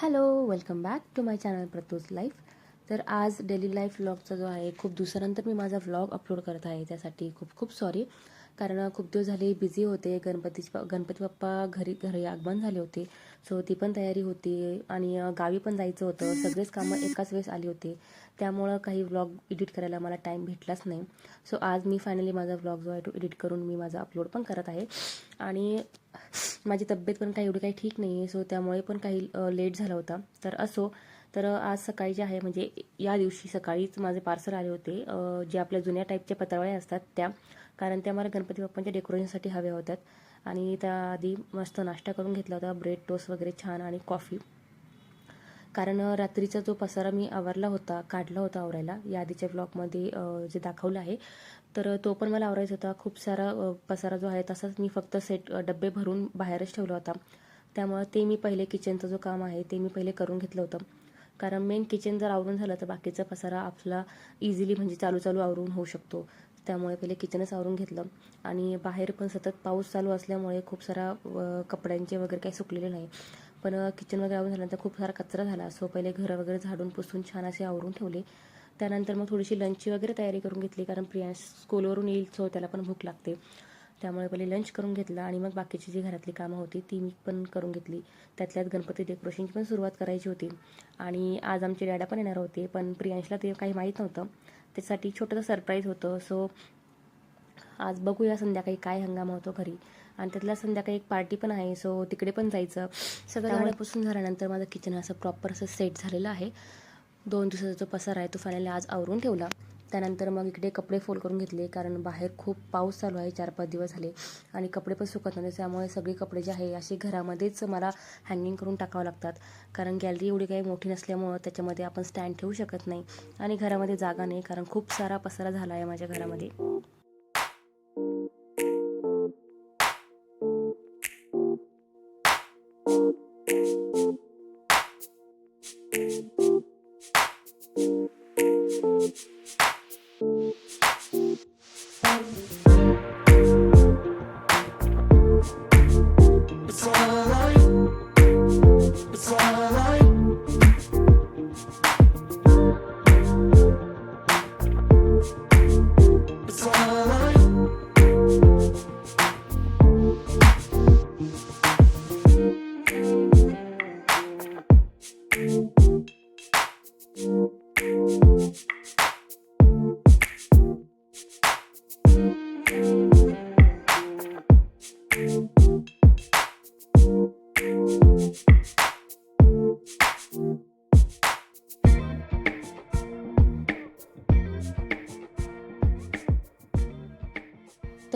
Hello welcome back to my channel प्रतोज life तर आज daily life व्लॉगचा जो आहे खूप दिवसानंतर मी माझा व्लॉग अपलोड करत आहे त्यासाठी खूप खूप सॉरी कारण खूप दिवस झाले बिझी होते. गणपती गणपती बाप्पा घरी घरी आगमन झाले होते. सो ती पण तयारी होती आणि गावी पण जायचं होतं. सगळेच कामं एकाच वेळेस आली होती. त्यामुळं काही व्लॉग एडिट करायला मला टाईम भेटलाच नाही. सो आज मी फायनली माझा व्लॉग जो आहे तो एडिट करून मी माझा अपलोड पण करत आहे. आणि माझी तब्येत पण काही एवढी काही ठीक नाही आहे सो त्यामुळे पण काही लेट झाला होता. तर असो तर आज सकाळी जे आहे म्हणजे या दिवशी सकाळीच माझे पार्सल आले होते जे आपल्या जुन्या टाईपच्या पत्रावळ्या असतात त्या. कारण त्या मला गणपती बाप्पांच्या डेकोरेशनसाठी हव्या होत्यात आणि त्याआधी मस्त नाश्ता करून घेतला होता ब्रेड टोस्ट वगैरे छान आणि कॉफी कारण रात्रीचा जो पसारा मी आवरला होता काढला होता आवरायला या आधीच्या ब्लॉगमध्ये जे दाखवलं आहे तर तो पण मला आवरायचा होता. खूप सारा पसारा जो आहे तसाच मी फक्त सेट डब्बे भरून बाहेरच ठेवला होता. त्यामुळं ते मी पहिले किचनचं जो काम आहे ते मी पहिले करून घेतलं होतं. कारण मेन किचन जर आवरून झालं तर बाकीचा पसारा आपला इझिली म्हणजे चालू चालू आवरून होऊ शकतो. त्यामुळे पहिले किचनच आवरून घेतलं. आणि बाहेर पण सतत पाऊस चालू असल्यामुळे खूप सारा कपड्यांचे वगैरे काही सुकलेले नाही. पण किचन वगैरे आवरून झाल्यानंतर खूप सारा कचरा झाला. सो पहिले घरं वगैरे झाडून पुसून छान असे आवरून ठेवले. त्यानंतर मग थोडीशी लंचची वगैरे तयारी करून घेतली कारण प्रियांश स्कूलवरून येईल सो त्याला पण भूक लागते. त्यामुळे पहिले लंच करून घेतला आणि मग बाकीची जी घरातली कामं होती ती मी पण करून घेतली. त्यातल्यात गणपती डेकोरेशनची पण सुरुवात करायची होती. आणि आज आमचे डॅडा पण येणार होते पण प्रियांशला ते काही माहीत नव्हतं. त्यासाठी छोटंसं सरप्राईज होतं. सो आज बघूया संध्याकाळी काय हंगामा होतो घरी. आणि त्यातल्या संध्याकाळी एक पार्टी पण आहे सो तिकडे पण जायचं. सगळं गाड्यापासून झाल्यानंतर माझं किचन असं प्रॉपर असं सेट झालेलं आहे. दोन दिवसाचा जो पसार आहे तो फायनली आज आवरून ठेवला. त्यानंतर मग इकडे कपडे फोल्ड करून घेतले कारण बाहेर खूप पाऊस चालू आहे चार पाच दिवस झाले. आणि कपडे पण सुकत नव्हते त्यामुळे सगळे कपडे जे आहे असे घरामध्येच मला हँगिंग करून टाकावं लागतात. कारण गॅलरी एवढी काही मोठी नसल्यामुळं त्याच्यामध्ये आपण स्टँड ठेवू शकत नाही. आणि घरामध्ये जागा नाही कारण खूप सारा पसारा झाला आहे माझ्या घरामध्ये.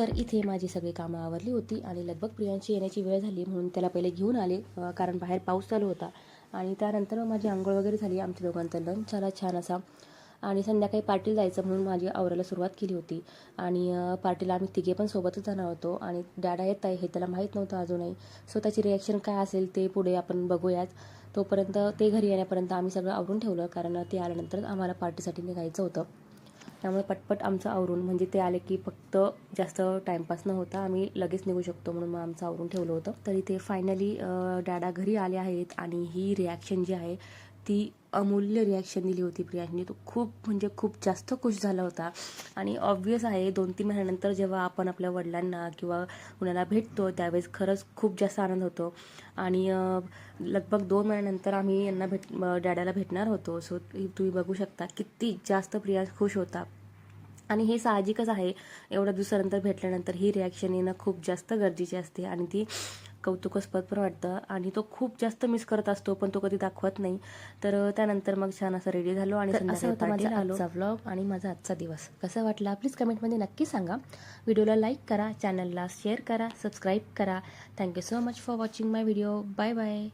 तर इथे माझी सगळी कामं आवरली होती आणि लगभग प्रियांशी येण्याची वेळ झाली म्हणून त्याला पहिले घेऊन आले कारण बाहेर पाऊस चालू होता. आणि त्यानंतर मग माझी आंघोळ वगैरे झाली आमच्या दोघांचा लंच झाला छान असा. आणि संध्याकाळी पार्टीला जायचं म्हणून माझी आवरायला सुरुवात केली होती. आणि पार्टीला आम्ही तिघे पण सोबतच जाणार होतो आणि डॅडा येत आहे हे त्याला माहीत नव्हतं अजूनही. सो त्याची रिॲक्शन काय असेल ते पुढे आपण बघूयाच तोपर्यंत ते घरी येण्यापर्यंत आम्ही सगळं आवरून ठेवलं कारण ते आल्यानंतर आम्हाला पार्टीसाठी निघायचं होतं. त्यामुळे पटपट आमचं आवरून म्हणजे ते आले की फक्त जास्त टाईमपास न होता आम्ही लगेच निघू शकतो म्हणून मग आमचं आवरून ठेवलं होतं. तरी ते फायनली डॅडा घरी आले आहेत आणि ही रिॲक्शन जी आहे ती अमूल्य रिॲक्शन दिली होती प्रियांशने. तो खूप म्हणजे खूप जास्त खुश झाला होता. आणि ऑब्वियस आहे दोन तीन महिन्यानंतर जेव्हा आपण आपल्या वडिलांना किंवा कुणाला भेटतो त्यावेळेस खरंच खूप जास्त आनंद होतो. आणि लगभग दोन महिन्यानंतर आम्ही यांना भेट डॅडाला भेटणार होतो. सो तुम्ही बघू शकता किती जास्त प्रियांश खुश होता. आणि हे साहजिकच आहे. एवढ्या दिवसानंतर भेटल्यानंतर ही रिॲक्शन येणं खूप जास्त गरजेची असते. आणि ती कौतुकास्पद पण वाटतं. आणि तो खूप जास्त मिस करत असतो पण तो कधी दाखवत नाही. तर त्यानंतर मग छान असं रेडी झालो आणि असं होता माझा आजचा व्लॉग आणि माझा आजचा दिवस. कसा वाटला? प्लीज कमेंटमध्ये नक्की सांगा. व्हिडिओला लाईक करा चॅनलला शेअर करा सबस्क्राईब करा. Thank you so much for watching my video bye bye